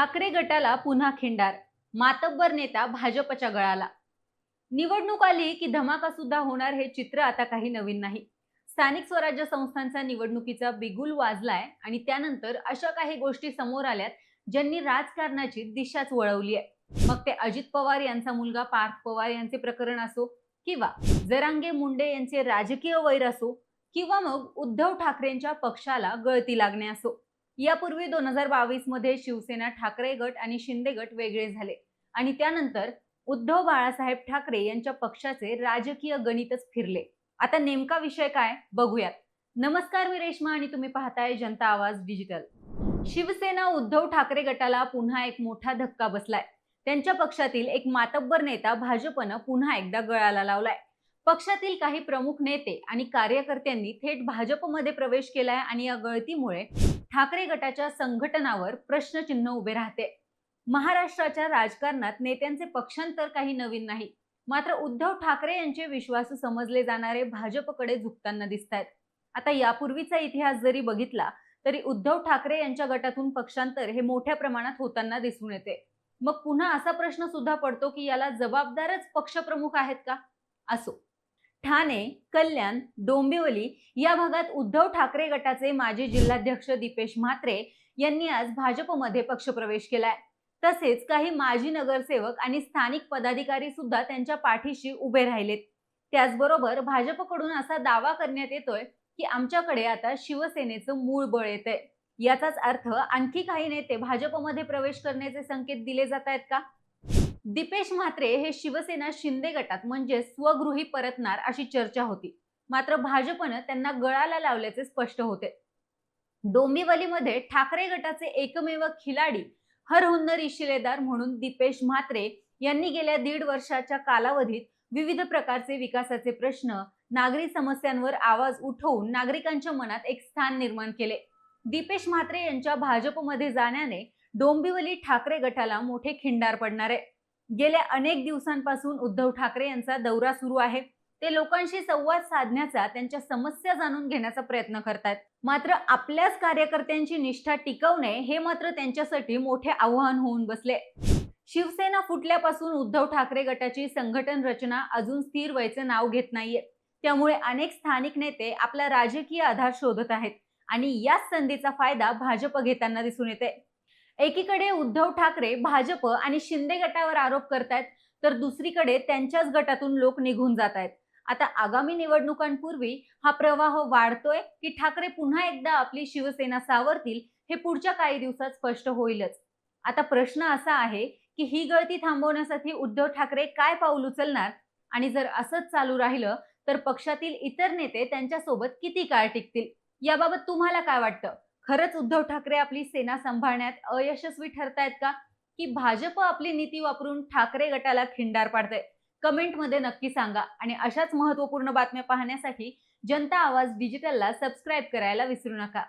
ठाकरे गटाला पुन्हा खिंडार. मातब्बर नेता भाजपच्या गळाला. निवडणूक आली की धमाका सुद्धा होणार हे चित्र आता काही नवीन नाही. स्थानिक स्वराज्य संस्थांचा निवडणुकीचा बिगुल वाजलाय आणि त्यानंतर अशा काही गोष्टी समोर आल्यात ज्यांनी राजकारणाची दिशाच वळवली आहे. मग ते अजित पवार यांचा मुलगा पार्थ पवार यांचे प्रकरण असो किंवा जरांगे मुंडे यांचे राजकीय वैर असो किंवा मग उद्धव ठाकरेंच्या पक्षाला गळती लागणे असो. यापूर्वी दोन हजार बावीसमध्ये शिवसेना ठाकरे गट आणि शिंदे गट वेगळे झाले. आणि त्यानंतर उद्धव बाळासाहेब ठाकरे यांच्या पक्षाचे राजकीय गणितच फिरले. आता नेमका विषय काय? बघूयात. नमस्कार मी रेश्मा आणि तुम्ही पाहताय जनता आवाज डिजिटल. शिवसेना उद्धव ठाकरे गटाला पुन्हा एक मोठा धक्का बसलाय. त्यांच्या पक्षातील एक मातब्बर नेता भाजपनं पुन्हा एकदा गळाला लावलाय. पक्षातील काही प्रमुख नेते आणि कार्यकर्त्यांनी थेट भाजपमध्ये प्रवेश केलाय आणि या गळतीमुळे ठाकरे गटाच्या संघटनावर प्रश्नचिन्ह उभे राहते. महाराष्ट्राच्या राजकारणात नेत्यांचे पक्षांतर काही नवीन नाही. मात्र उद्धव ठाकरे यांचे विश्वासू समजले जाणारे भाजपकडे झुकताना दिसत आहेत आता यापूर्वीचा इतिहास जरी बघितला तरी उद्धव ठाकरे यांच्या गटातून पक्षांतर हे मोठ्या प्रमाणात होताना दिसून येते. मग पुन्हा असा प्रश्न सुद्धा पडतो की याला जबाबदारच पक्षप्रमुख आहेत का? असो. ठाणे कल्याण डोंबिवली या भागात उद्धव ठाकरे गटाचे माजी जिल्हाध्यक्ष दीपेश म्हात्रे यांनी आज भाजपमध्ये पक्षप्रवेश केलाय. तसेच काही माजी नगरसेवक आणि स्थानिक पदाधिकारी सुद्धा त्यांच्या पाठीशी उभे राहिलेत. त्याचबरोबर भाजपकडून असा दावा करण्यात येतोय की आमच्याकडे आता शिवसेनेचं मूळ बळ येतंय. याचाच अर्थ आणखी काही नेते भाजपमध्ये प्रवेश करण्याचे संकेत दिले जात आहेत का? दीपेश म्हात्रे हे शिवसेना शिंदे गटात म्हणजे स्वगृही परतणार अशी चर्चा होती. मात्र भाजपनं त्यांना गळाला लावल्याचे स्पष्ट होते. डोंबिवलीमध्ये ठाकरे गटाचे एकमेव खिलाडी हरहुन्नरी शिलेदार म्हणून दीपेश म्हात्रे यांनी गेल्या दीड वर्षाच्या कालावधीत विविध प्रकारचे विकासाचे प्रश्न नागरी समस्यांवर आवाज उठवून नागरिकांच्या मनात एक स्थान निर्माण केले. दीपेश म्हात्रे यांच्या भाजपमध्ये जाण्याने डोंबिवली ठाकरे गटाला मोठे खिंडार पडणार. आहे गेल्या अनेक दिवसांपासून उद्धव ठाकरे यांचा दौरा सुरू आहे. ते लोकांशी संवाद साधण्याचा त्यांच्या समस्या जाणून घेण्याचा प्रयत्न करतात मात्र आपल्याच कार्यकर्त्यांची निष्ठा टिकवणे हे मात्र त्यांच्यासाठी मोठे आव्हान होऊन बसले. शिवसेना फुटल्यापासून उद्धव ठाकरे गटाची संघटन रचना अजून स्थिर व्हायचं नाव घेत नाहीये. त्यामुळे अनेक स्थानिक नेते आपला राजकीय आधार शोधत आहेत आणि याच संधीचा फायदा भाजप घेताना दिसून येते एकीकडे उद्धव ठाकरे भाजप आणि शिंदे गटावर आरोप करतायत तर दुसरीकडे त्यांच्याच गटातून लोक निघून जात आहेत आता आगामी निवडणुकांपूर्वी हा प्रवाह वाढतोय की ठाकरे पुन्हा एकदा आपली शिवसेना सावरतील हे पुढच्या काही दिवसात स्पष्ट होईलच. आता प्रश्न असा आहे की ही गळती थांबवण्यासाठी उद्धव ठाकरे काय पाऊल उचलणार? आणि जर असंच चालू राहिलं तर पक्षातील इतर नेते त्यांच्यासोबत किती काळ टिकतील? याबाबत तुम्हाला काय वाटतं? खरंच उद्धव ठाकरे आपली सेना सांभाळण्यात अयशस्वी ठरतायत का? की भाजप आपली नीती वापरून ठाकरे गटाला खिंडार पाडतंय? कमेंटमध्ये नक्की सांगा. आणि अशाच महत्त्वपूर्ण बातम्या पाहण्यासाठी जनता आवाज डिजिटलला सबस्क्राईब करायला विसरू नका.